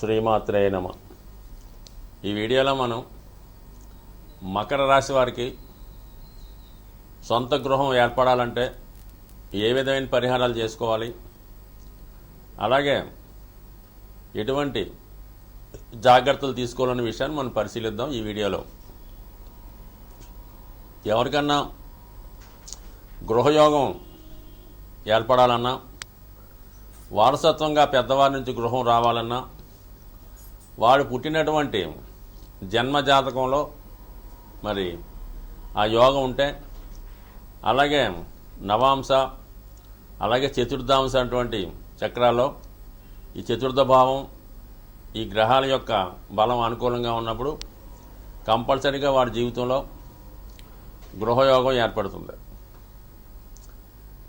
శ్రీమాత్రే నమ. ఈ వీడియోలో మనం మకర రాశి వారికి సొంత గృహం ఏర్పడాలంటే ఏ విధమైన పరిహారాలు చేసుకోవాలి? అలాగే ఎటువంటి జాగ్రత్తలు తీసుకోవాలనే విషయాన్ని మనం పరిశీలిద్దాం ఈ వీడియోలో. ఎవరికన్నా గృహయోగం ఏర్పడాలన్నా వారసత్వంగా పెద్దవారి నుంచి గృహం రావాలన్నా వాడు పుట్టినటువంటి జన్మ జాతకంలో మరి ఆ యోగం ఉంటే అలాగే నవాంశ అలాగే చతుర్థాంశ అటువంటి చక్రాల్లో ఈ చతుర్థ భావం ఈ గ్రహాల యొక్క బలం అనుకూలంగా ఉన్నప్పుడు కంపల్సరీగా వాడి జీవితంలో గృహయోగం ఏర్పడుతుంది.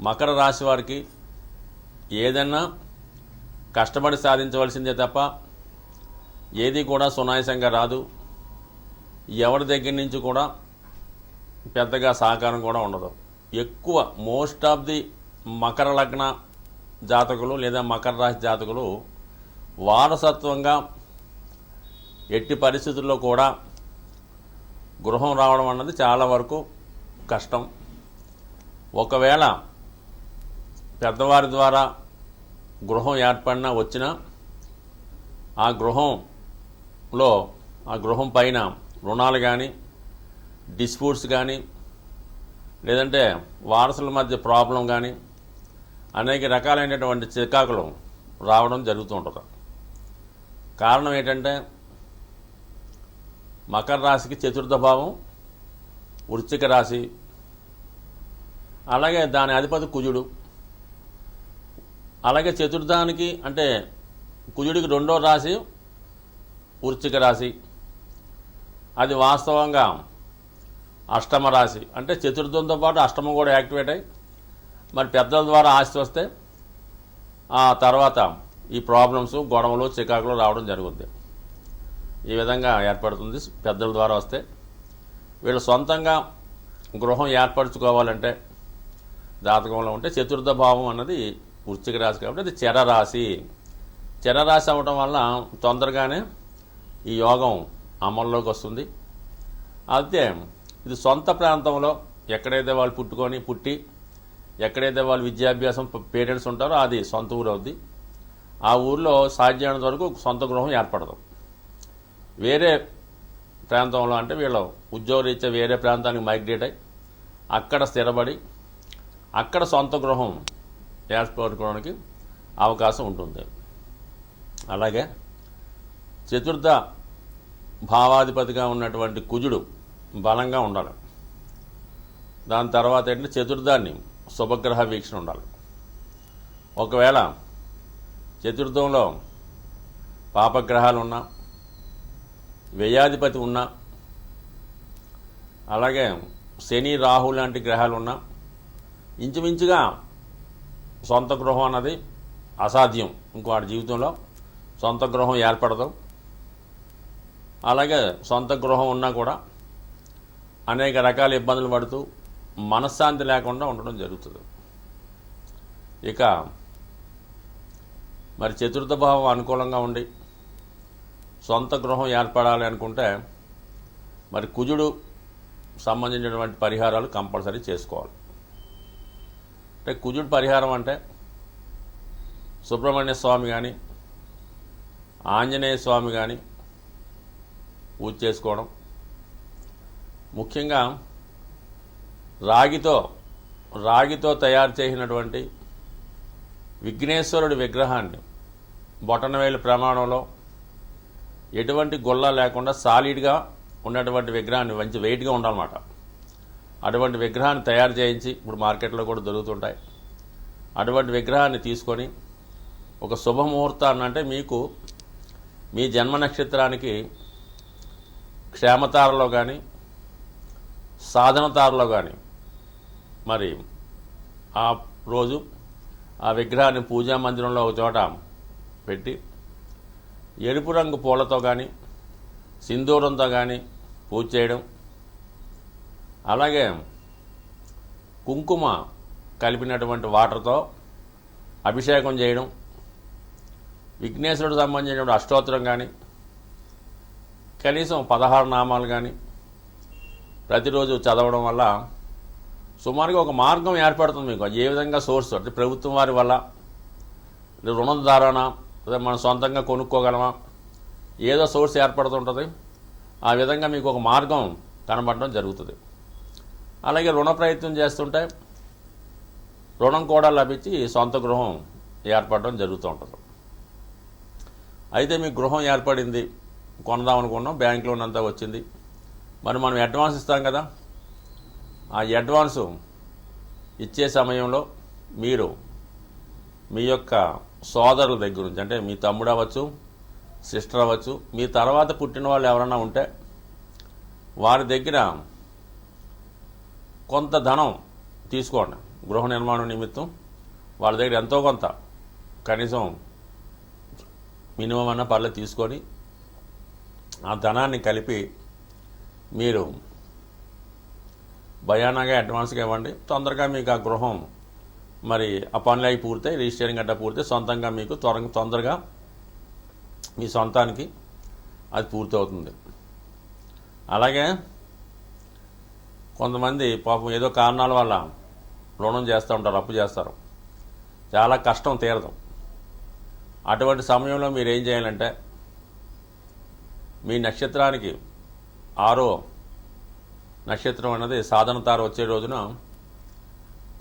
మకర రాశి వారికి ఏదన్నా కష్టపడి సాధించవలసిందే తప్ప ఏది కూడా సునాయాసంగా రాదు. ఎవరి దగ్గర నుంచి కూడా పెద్దగా సహకారం కూడా ఉండదు. ఎక్కువ మోస్ట్ ఆఫ్ ది మకర లగ్న జాతకులు లేదా మకర రాశి జాతకులు వారసత్వంగా ఎట్టి పరిస్థితుల్లో కూడా గృహం రావడం అన్నది చాలా వరకు కష్టం. ఒకవేళ పెద్దవారి ద్వారా గృహం ఏర్పడినా వచ్చినా ఆ గృహం లో ఆ గృహం పైన రుణాలు కానీ డిస్ప్యూట్స్ కానీ లేదంటే వారసుల మధ్య ప్రాబ్లం కానీ అనేక రకాలైనటువంటి చికాకులు రావడం జరుగుతూ ఉంటుంది. కారణం ఏంటంటే మకర రాశికి చతుర్థ భావం వృశ్చిక రాశి. అలాగే దాని అధిపతి కుజుడు. అలాగే చతుర్థానికి అంటే కుజుడికి రెండో రాశి వృశ్చిక రాశి. అది వాస్తవంగా అష్టమ రాశి. అంటే చతుర్థంతో పాటు అష్టమం కూడా యాక్టివేట్ అయ్యి మరి పెద్దల ద్వారా ఆస్తి వస్తే ఆ తర్వాత ఈ ప్రాబ్లమ్స్ గొడవలు చికాకులు రావడం జరుగుద్ది. ఈ విధంగా ఏర్పడుతుంది పెద్దల ద్వారా వస్తే. వీళ్ళు సొంతంగా గృహం ఏర్పరచుకోవాలంటే జాతకంలో ఉంటే చతుర్థ భావం అన్నది వృశ్చిక రాశి కాబట్టి అది చెర రాశి. చెర రాశి అవ్వటం వల్ల తొందరగానే ఈ యోగం అమల్లోకి వస్తుంది. అయితే ఇది సొంత ప్రాంతంలో ఎక్కడైతే వాళ్ళు పుట్టుకొని పుట్టి ఎక్కడైతే వాళ్ళు విద్యాభ్యాసం పేరెంట్స్ ఉంటారో అది సొంత ఊరు అవుద్ది ఆ ఊర్లో సాధ్యమైనంత వరకు సొంత గృహం ఏర్పడదు. వేరే ప్రాంతంలో అంటే వీళ్ళు ఉద్యోగరీత్యా వేరే ప్రాంతానికి మైగ్రేట్ అయ్యి అక్కడ స్థిరపడి అక్కడ సొంత గృహం ఏర్పడుకోవడానికి అవకాశం ఉంటుంది. అలాగే చతుర్థ భావాధిపతిగా ఉన్నటువంటి కుజుడు బలంగా ఉండాలి. దాని తర్వాత ఏంటంటే చతుర్థాన్ని శుభగ్రహ వీక్షణ ఉండాలి. ఒకవేళ చతుర్థంలో పాపగ్రహాలు ఉన్నా వ్యయాధిపతి ఉన్నా అలాగే శని రాహు లాంటి గ్రహాలు ఉన్నా ఇంచుమించుగా సొంత గృహం అన్నది అసాధ్యం. ఇంకోటి జీవితంలో సొంత గృహం ఏర్పడదు. అలాగే సొంత గృహం ఉన్నా కూడా అనేక రకాల ఇబ్బందులు పడుతూ మనశ్శాంతి లేకుండా ఉండడం జరుగుతుంది. ఇక మరి చతుర్థ భావం అనుకూలంగా ఉండి సొంత గృహం ఏర్పడాలి అనుకుంటే మరి కుజుడు సంబంధించినటువంటి పరిహారాలు కంపల్సరీ చేసుకోవాలి. అంటే కుజుడు పరిహారం అంటే సుబ్రహ్మణ్య స్వామి కానీ ఆంజనేయ స్వామి కానీ పూజ చేసుకోవడం. ముఖ్యంగా రాగితో రాగితో తయారు చేసినటువంటి విఘ్నేశ్వరుడి విగ్రహాన్ని బొటనవేలు ప్రమాణంలో ఎటువంటి గొల్ల లేకుండా సాలిడ్గా ఉన్నటువంటి విగ్రహాన్ని మంచి వెయిట్గా ఉండాలన్నమాట. అటువంటి విగ్రహాన్ని తయారు చేయించి ఇప్పుడు మార్కెట్లో కూడా దొరుకుతుంటాయి. అటువంటి విగ్రహాన్ని తీసుకొని ఒక శుభముహూర్తాన్ని అంటే మీకు మీ జన్మ నక్షత్రానికి క్షేమతారలో కానీ సాధనతారలో కానీ మరి ఆ రోజు ఆ విగ్రహాన్ని పూజా మందిరంలో ఒక చోట పెట్టి ఎరుపు రంగు పూలతో కానీ సింధూరంతో కానీ పూజ చేయడం అలాగే కుంకుమ కలిపినటువంటి వాటర్తో అభిషేకం చేయడం విఘ్నేశ్వరుడు సంబంధించినటువంటి అష్టోత్తరం కానీ కనీసం పదహారు నామాలు కానీ ప్రతిరోజు చదవడం వల్ల సుమారుగా ఒక మార్గం ఏర్పడుతుంది మీకు. ఏ విధంగా సోర్స్ అంటే ప్రభుత్వం వారి వల్ల లేదా రుణం లేదా మనం సొంతంగా కొనుక్కోగలమా? ఏదో సోర్స్ ఏర్పడుతుంటుంది. ఆ విధంగా మీకు ఒక మార్గం కనబడడం జరుగుతుంది. అలాగే రుణ ప్రయత్నం చేస్తుంటే రుణం కూడా లభించి సొంత గృహం ఏర్పడడం జరుగుతూ ఉంటుంది. అయితే మీ గృహం ఏర్పడింది. కొనదాం అనుకున్నాం. బ్యాంక్ లోన్ అంతా వచ్చింది. మరి మనం అడ్వాన్స్ ఇస్తాం కదా. ఆ అడ్వాన్సు ఇచ్చే సమయంలో మీరు మీ యొక్క సోదరుల దగ్గర నుంచి అంటే మీ తమ్ముడు అవ్వచ్చు సిస్టర్ అవ్వచ్చు మీ తర్వాత పుట్టిన వాళ్ళు ఎవరైనా ఉంటే వారి దగ్గర కొంత ధనం తీసుకోండి. గృహ నిర్మాణం నిమిత్తం వాళ్ళ దగ్గర ఎంతో కొంత కనీసం మినిమం అన్న పర్లేదు తీసుకొని ఆ ధనాన్ని కలిపి మీరు భయానగా అడ్వాన్స్గా ఇవ్వండి. తొందరగా మీకు ఆ గృహం మరి ఆ పనులు అయి పూర్తయి రిజిస్టరింగ్ గట్రా పూర్తయి సొంతంగా మీకు త్వర తొందరగా మీ సొంతానికి అది పూర్తవుతుంది. అలాగే కొంతమంది పాపం ఏదో కారణాల వల్ల రుణం చేస్తూ ఉంటారు అప్పు చేస్తారు. చాలా కష్టం తీరదు. అటువంటి సమయంలో మీరు ఏం చేయాలంటే మీ నక్షత్రానికి ఆరో నక్షత్రం అన్నది సాధన తార వచ్చే రోజున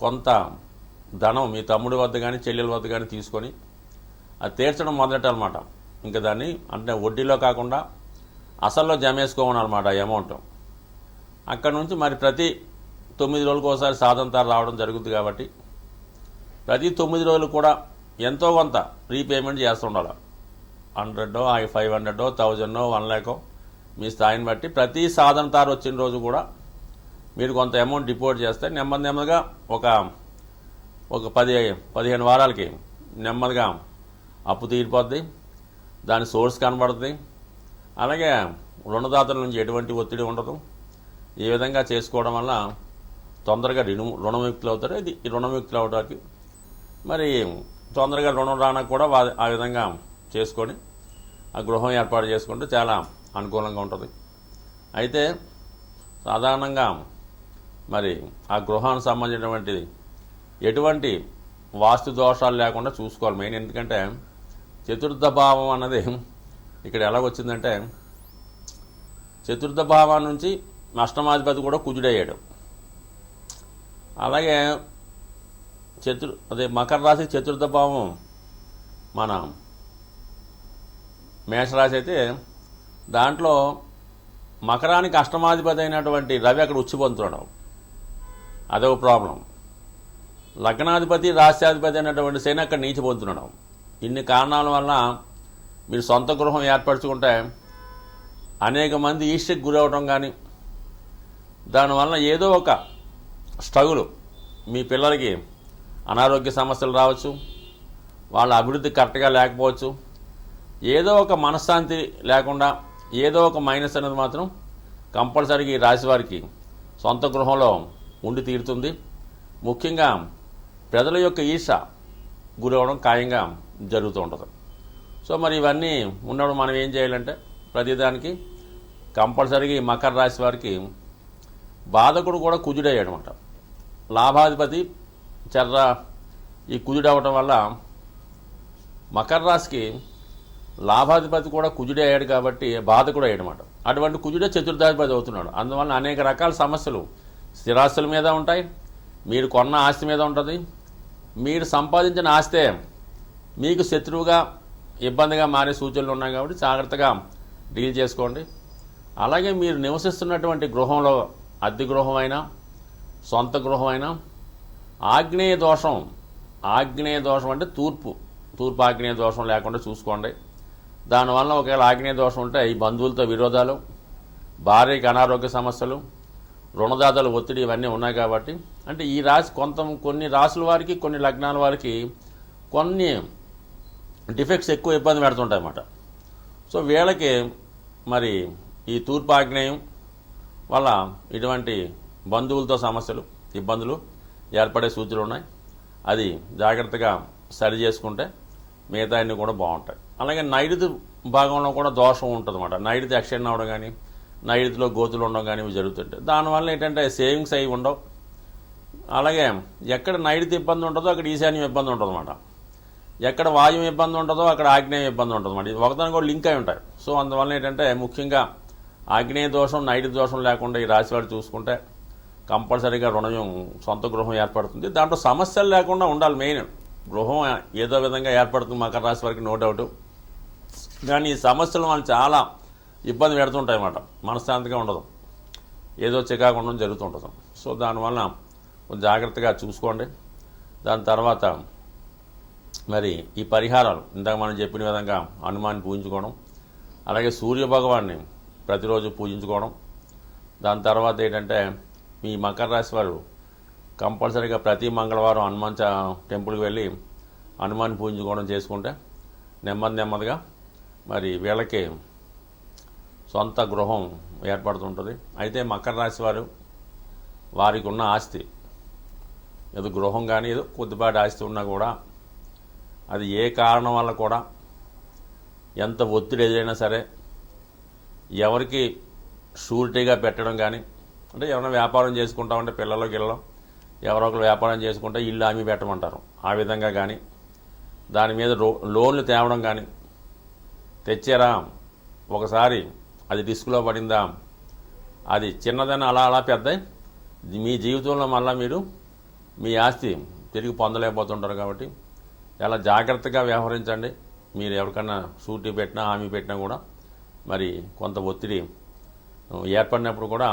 కొంత ధనం మీ తమ్ముడి వద్ద కానీ చెల్లెల వద్ద కానీ తీసుకొని అది తీర్చడం మొదలెట్టాలన్నమాట ఇంకా దాన్ని అంటే వడ్డీలో కాకుండా అసల్లో జమ వేసుకోమన్నమాట అమౌంట్. అక్కడ నుంచి మరి ప్రతి తొమ్మిది రోజులకు ఒకసారి సాధన రావడం జరుగుతుంది కాబట్టి ప్రతి తొమ్మిది రోజులు కూడా ఎంతో కొంత రీపేమెంట్ చేస్తుండాలి హండ్రెడో ఫైవ్ హండ్రెడో థౌజండో వన్ ల్యాకో మీ స్థాయిని బట్టి ప్రతి సాధన తారు వచ్చిన రోజు కూడా మీరు కొంత అమౌంట్ డిపాజిట్ చేస్తే నెమ్మది నెమ్మదిగా ఒక ఒక పది పదిహేను వారాలకి నెమ్మదిగా అప్పు తీరిపోద్ది దాని సోర్స్ కనబడుతుంది అలాగే రుణదాతల నుంచి ఎటువంటి ఒత్తిడి ఉండదు. ఈ విధంగా చేసుకోవడం వల్ల తొందరగా రుణ రుణముక్తులు అవుతారు ఇది రుణముక్తులు అవడానికి మరి తొందరగా రుణం రానకు కూడా ఆ విధంగా చేసుకొని ఆ గృహం ఏర్పాటు చేసుకుంటే చాలా అనుకూలంగా ఉంటుంది. అయితే సాధారణంగా మరి ఆ గృహానికి సంబంధించినటువంటిది ఎటువంటి వాస్తు దోషాలు లేకుండా చూసుకోవాలి. మెయిన్ ఎందుకంటే చతుర్థ భావం అన్నది ఇక్కడ ఎలా వచ్చిందంటే చతుర్థ భావం నుంచి అష్టమాధిపతి కూడా కుజుడయ్యాడు. అలాగే చతుర్ అదే మకర రాశి చతుర్థ భావం మన మేషరాశి అయితే దాంట్లో మకరానికి అష్టమాధిపతి అయినటువంటి రవి అక్కడ ఉచ్చి అదొక ప్రాబ్లం. లగ్నాధిపతి రాష్ట్రాధిపతి అయినటువంటి శని అక్కడ నీచి పొందుతున్నాడు. ఇన్ని కారణాల వల్ల మీరు సొంత గృహం ఏర్పరచుకుంటే అనేక మంది ఈస్ట్కి గురవడం కానీ దానివల్ల ఏదో ఒక స్ట్రగులు మీ పిల్లలకి అనారోగ్య సమస్యలు రావచ్చు వాళ్ళ అభివృద్ధి కరెక్ట్గా లేకపోవచ్చు ఏదో ఒక మనశ్శాంతి లేకుండా ఏదో ఒక మైనస్ అనేది మాత్రం కంపల్సరీగా ఈ రాశి వారికి సొంత గృహంలో ఉండి తీరుతుంది. ముఖ్యంగా ప్రజల యొక్క ఈర్ష గురవడం ఖాయంగా జరుగుతూ ఉంటుంది. సో మరి ఇవన్నీ ఉన్నప్పుడు మనం ఏం చేయాలంటే ప్రతిదానికి కంపల్సరీగా ఈ మకర రాశి వారికి బాధకుడు కూడా కుజుడయ్యాడనమాట. లాభాధిపతి చర్ర ఈ కుజుడవటం వల్ల మకర రాశికి లాభాధిపతి కూడా కుజుడే అయ్యాడు కాబట్టి బాధకుడు అయ్యాడు అనమాట అటువంటి కుజుడే చతుర్థాధిపతి అవుతున్నాడు. అందువల్ల అనేక రకాల సమస్యలు స్థిరాస్తుల మీద ఉంటాయి మీరు కొన్న ఆస్తి మీద ఉంటుంది మీరు సంపాదించిన ఆస్తే మీకు శత్రువుగా ఇబ్బందిగా మారే సూచనలు ఉన్నాయి కాబట్టి జాగ్రత్తగా డీల్ చేసుకోండి. అలాగే మీరు నివసిస్తున్నటువంటి గృహంలో అద్దె గృహమైనా సొంత గృహం అయినా ఆగ్నేయ దోషం ఆగ్నేయ దోషం అంటే తూర్పు తూర్పు ఆగ్నేయ దోషం లేకుండా చూసుకోండి. దానివల్ల ఒకవేళ ఆగ్నేయ దోషం ఉంటే ఈ బంధువులతో విరోధాలు భార్యకి అనారోగ్య సమస్యలు రుణదాతల ఒత్తిడి ఇవన్నీ ఉన్నాయి కాబట్టి. అంటే ఈ రాశి కొంత కొన్ని రాసుల వారికి కొన్ని లగ్నాల వారికి కొన్ని డిఫెక్ట్స్ ఎక్కువ ఇబ్బంది పెడుతుంటాయి అన్నమాట సో వీళ్ళకి మరి ఈ తూర్పు ఆగ్నేయం వల్ల ఇటువంటి బంధువులతో సమస్యలు ఇబ్బందులు ఏర్పడే సూచనలు ఉన్నాయి. అది జాగ్రత్తగా సరి చేసుకుంటే మిగతా అన్నీ కూడా బాగుంటాయి. అలాగే నైరుతి భాగంలో కూడా దోషం ఉంటుంది అనమాట నైరుతి ఎక్స్టెండ్ అవ్వడం కానీ నైరుతిలో గోతులు ఉండడం కానీ ఇవి జరుగుతుంటాయి దానివల్ల ఏంటంటే సేవింగ్స్ అవి ఉండవు. అలాగే ఎక్కడ నైరుతి ఇబ్బంది ఉంటుందో అక్కడ ఈశాన్యం ఇబ్బంది ఉంటుందన్నమాట. ఎక్కడ వాయువు ఇబ్బంది ఉంటుందో అక్కడ ఆగ్నేయం ఇబ్బంది ఉంటుందన్నమాట. ఇది ఒకదాని కూడా లింక్ అయి ఉంటాయి. సో అందువల్ల ఏంటంటే ముఖ్యంగా ఆగ్నేయ దోషం నైరుతి దోషం లేకుండా ఈ రాశివాడు చూసుకుంటే కంపల్సరీగా రుణం సొంత గృహం ఏర్పడుతుంది. దాంట్లో సమస్యలు లేకుండా ఉండాలి మెయిన్. గృహం ఏదో విధంగా ఏర్పడుతుంది మకర రాశి వారికి నో డౌట్. కానీ ఈ సమస్యలు వాళ్ళు చాలా ఇబ్బంది పెడుతుంటాయి అన్నమాట మనశ్శాంతిగా ఉండదు. ఏదో చికాకు ఉండడం జరుగుతుంటుంది. సో దానివల్ల కొంచెం జాగ్రత్తగా చూసుకోండి. దాని తర్వాత మరి ఈ పరిహారాలు ఇందాక మనం చెప్పిన విధంగా హనుమాన్ని పూజించుకోవడం అలాగే సూర్య భగవాన్ని ప్రతిరోజు పూజించుకోవడం. దాని తర్వాత ఏంటంటే మీ మకర రాశి వారు కంపల్సరీగా ప్రతి మంగళవారం హనుమాన్ చ- టెంపుల్కి వెళ్ళి హనుమాన్ పూజించుకోవడం చేసుకుంటే నెమ్మది నెమ్మదిగా మరి వీళ్ళకి సొంత గృహం ఏర్పడుతుంటుంది. అయితే మకర రాశి వారు వారికి ఉన్న ఆస్తి ఏదో గృహం కానీ ఏదో కొద్దిపాటి ఆస్తి ఉన్నా కూడా అది ఏ కారణం వల్ల కూడా ఎంత ఒత్తిడి ఎదురైనా సరే ఎవరికి షూరిటీగా పెట్టడం కానీ అంటే ఎవరైనా వ్యాపారం చేసుకుంటామంటే పిల్లలు గిల్లం ఎవరో ఒకరు వ్యాపారం చేసుకుంటే ఇల్లు ఆమె పెట్టమంటారు. ఆ విధంగా కానీ దాని మీద రో లోన్లు తేవడం కానీ తెచ్చారా. ఒకసారి అది రిస్క్లో పడిందా. అది చిన్నదని అలా అలా పెద్ద మీ జీవితంలో మళ్ళీ మీరు మీ ఆస్తి తిరిగి పొందలేకపోతుంటారు కాబట్టి చాలా జాగ్రత్తగా వ్యవహరించండి. మీరు ఎవరికన్నా షూటీ పెట్టినా హామీ పెట్టినా కూడా మరి కొంత ఒత్తిడి ఏర్పడినప్పుడు కూడా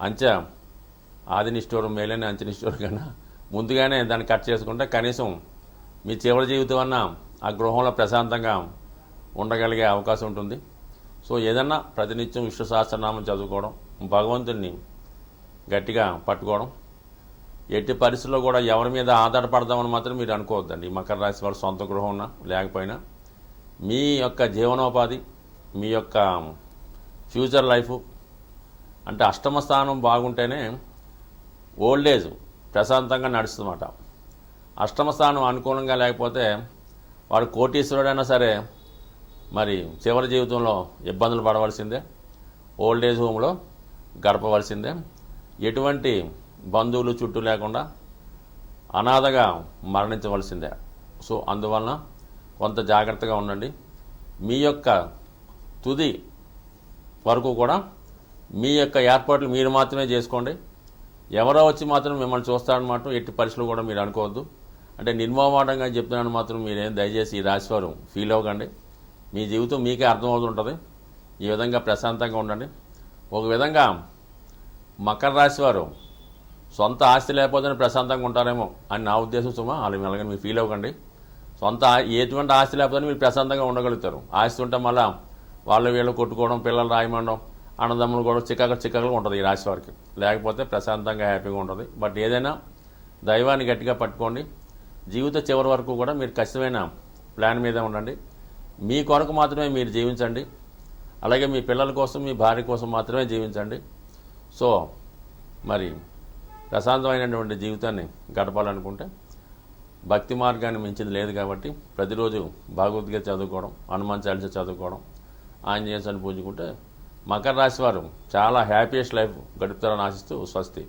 అంచె ఆదినిష్ఠూరం మేలైన అంచెనిష్ఠూరం కన్నా ముందుగానే దాన్ని కట్ చేసుకుంటే కనీసం మీ చివరి జీవితం అన్నా ఆ గృహంలో ప్రశాంతంగా ఉండగలిగే అవకాశం ఉంటుంది. సో ఏదన్నా ప్రతినిత్యం విశ్వ సహస్రనామం చదువుకోవడం భగవంతుడిని గట్టిగా పట్టుకోవడం ఎట్టి పరిస్థితుల్లో కూడా ఎవరి మీద ఆధారపడదామని మాత్రం మీరు అనుకోవద్దండి. మకర రాశి వాళ్ళ సొంత గృహం ఉన్నా లేకపోయినా మీ యొక్క జీవనోపాధి మీ యొక్క ఫ్యూచర్ లైఫ్ అంటే అష్టమ స్థానం బాగుంటేనే ఓల్డ్ ఏజ్ ప్రశాంతంగా నడుస్తుందన్నమాట. అష్టమ స్థానం అనుకూలంగా లేకపోతే వాడు కోటీశ్వరుడైనా సరే మరి చివరి జీవితంలో ఇబ్బందులు పడవలసిందే. ఓల్డ్ ఏజ్ హోమ్లో గడపవలసిందే. ఎటువంటి బంధువులు చుట్టూ లేకుండా అనాథగా మరణించవలసిందే. సో అందువలన కొంత జాగ్రత్తగా ఉండండి. మీ యొక్క తుది వరకు కూడా మీ యొక్క ఏర్పాట్లు మీరు మాత్రమే చేసుకోండి. ఎవరో వచ్చి మాత్రం మిమ్మల్ని చూస్తారని మాత్రం ఎట్టి పరిస్థితులు కూడా మీరు అనుకోవద్దు. అంటే నిర్మోమాటంగా చెప్తున్నాను మాత్రం మీరేం దయచేసి ఈ రాశివారు ఫీల్ అవ్వకండి. మీ జీవితం మీకే అర్థమవుతుంటుంది. ఈ విధంగా ప్రశాంతంగా ఉండండి. ఒక విధంగా మకర రాశి వారు సొంత ఆస్తి లేకపోతేనే ప్రశాంతంగా ఉంటారేమో అని నా ఉద్దేశం సుమా వాళ్ళు అలాగే మీరు ఫీల్ అవ్వకండి. సొంత ఎటువంటి ఆస్తి లేకపోతే మీరు ప్రశాంతంగా ఉండగలుగుతారు. ఆస్తి ఉంటే మళ్ళా వాళ్ళు వీళ్ళు కొట్టుకోవడం పిల్లలు రాయమండం అన్నదమ్ములు కూడా చిక్కగా చిక్కగా ఉంటుంది ఈ రాశి వారికి. లేకపోతే ప్రశాంతంగా హ్యాపీగా ఉంటుంది. బట్ ఏదైనా దైవాన్ని గట్టిగా పట్టుకోండి. జీవిత చివరి వరకు కూడా మీరు ఖచ్చితమైన ప్లాన్ మీద ఉండండి. మీ కొరకు మాత్రమే మీరు జీవించండి. అలాగే మీ పిల్లల కోసం మీ భార్య కోసం మాత్రమే జీవించండి. సో మరి ప్రశాంతమైనటువంటి జీవితాన్ని గడపాలనుకుంటే భక్తి మార్గాన్ని మించింది లేదు కాబట్టి ప్రతిరోజు భగవద్గీత చదువుకోవడం హనుమాన్ చాలీస చదువుకోవడం ఆంజనేయ స్వామిని పూజుకుంటే మకర రాశి వారు చాలా హ్యాపీయెస్ట్ లైఫ్ గడుపుతారని ఆశిస్తూ స్వస్తి.